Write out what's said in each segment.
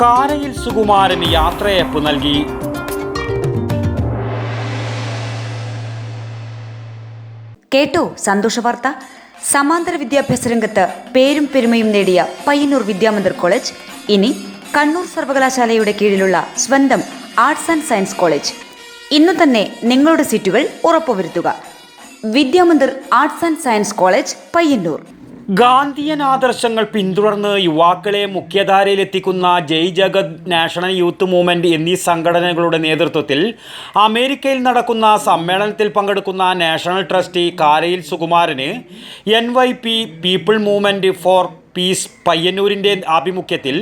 കാരയിൽ സുകുമാരൻ യാത്രയപ്പ് നൽകി. കേട്ടോ സന്തോഷ വാർത്ത. സമാന്തര വിദ്യാഭ്യാസ രംഗത്ത് പേരും പെരുമയും നേടിയ പയ്യന്നൂർ വിദ്യാമന്ദിർ കോളേജ്. ഇനി കണ്ണൂർ സർവകലാശാലയുടെ കീഴിലുള്ള സ്വന്തം ആർട്സ് ആൻഡ് സയൻസ് കോളേജ്. ഇന്നു തന്നെ നിങ്ങളുടെ സീറ്റുകൾ ഉറപ്പുവരുത്തുക. Vidyamandir arts and science college Payyanur. Gandhian ആദർശങ്ങൾ പിന്തുടർന്ന് യുവാക്കളെ മുഖ്യധാരയിലെത്തിക്കുന്ന Jai Jagat national youth movement എന്നീ സംഘടനകളുടെ നേതൃത്വത്തിൽ അമേരിക്കയിൽ നടക്കുന്ന സമ്മേളനത്തിൽ പങ്കെടുക്കുന്ന national trustee കാരയിൽ Sukumaran N Y P people movement for peace പയ്യന്നൂരിന്റെ ആഭിമുഖ്യത്തിൽ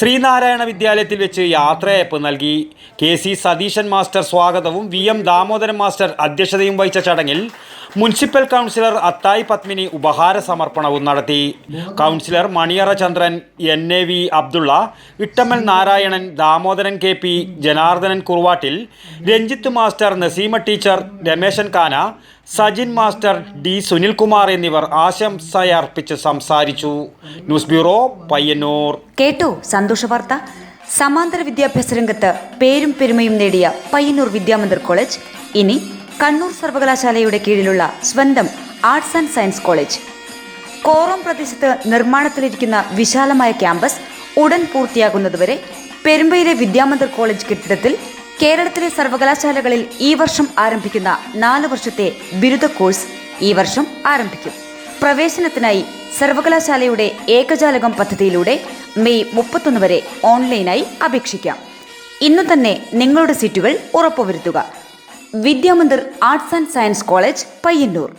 ശ്രീനാരായണ വിദ്യാലയത്തിൽ വെച്ച് യാത്രയയപ്പ് നൽകി. കെ സി സതീശൻ മാസ്റ്റർ സ്വാഗതവും വി എം ദാമോദരൻ മാസ്റ്റർ അധ്യക്ഷതയും വഹിച്ച ചടങ്ങിൽ മുനിസിപ്പൽ കൗൺസിലർ അത്തായി പത്മിനി ഉപഹാര സമർപ്പണവും നടത്തി. Councillor Maniyara Chandran N A V Abdulla Ittammal Narayanan Damodaran K P Janardhanan Kuruvattil Ranjith master Naseema teacher Rameshan Kana Sajin master D Sunilkumar എന്നിവർ ആശംസയർപ്പിച്ച് സംസാരിച്ചു. News bureau Payyanur. കേട്ടോ സന്തോഷ വാർത്ത. സമാന്തര വിദ്യാഭ്യാസ രംഗത്ത് പേരും പെരുമയും നേടിയ പയ്യന്നൂർ വിദ്യാമന്ദിർ കോളേജ്. ഇനി കണ്ണൂർ സർവകലാശാലയുടെ കീഴിലുള്ള സ്വന്തം arts and science college Koram പ്രദേശത്ത് നിർമ്മാണത്തിലിരിക്കുന്ന വിശാലമായ ക്യാമ്പസ് ഉടൻ പൂർത്തിയാകുന്നതുവരെ പെരുമ്പയിലെ വിദ്യാമന്ദിർ കോളേജ് കെട്ടിടത്തിൽ കേരളത്തിലെ സർവകലാശാലകളിൽ ഈ വർഷം ആരംഭിക്കുന്ന നാല് വർഷത്തെ ബിരുദ കോഴ്സ് ഈ വർഷം ആരംഭിക്കും. പ്രവേശനത്തിനായി സർവകലാശാലയുടെ ഏകജാലകം പദ്ധതിയിലൂടെ മെയ് മുപ്പത്തൊന്ന് വരെ ഓൺലൈനായി അപേക്ഷിക്കാം. ഇന്നു തന്നെ നിങ്ങളുടെ സീറ്റുകൾ ഉറപ്പുവരുത്തുക. Vidyamandir arts and science college Payyanur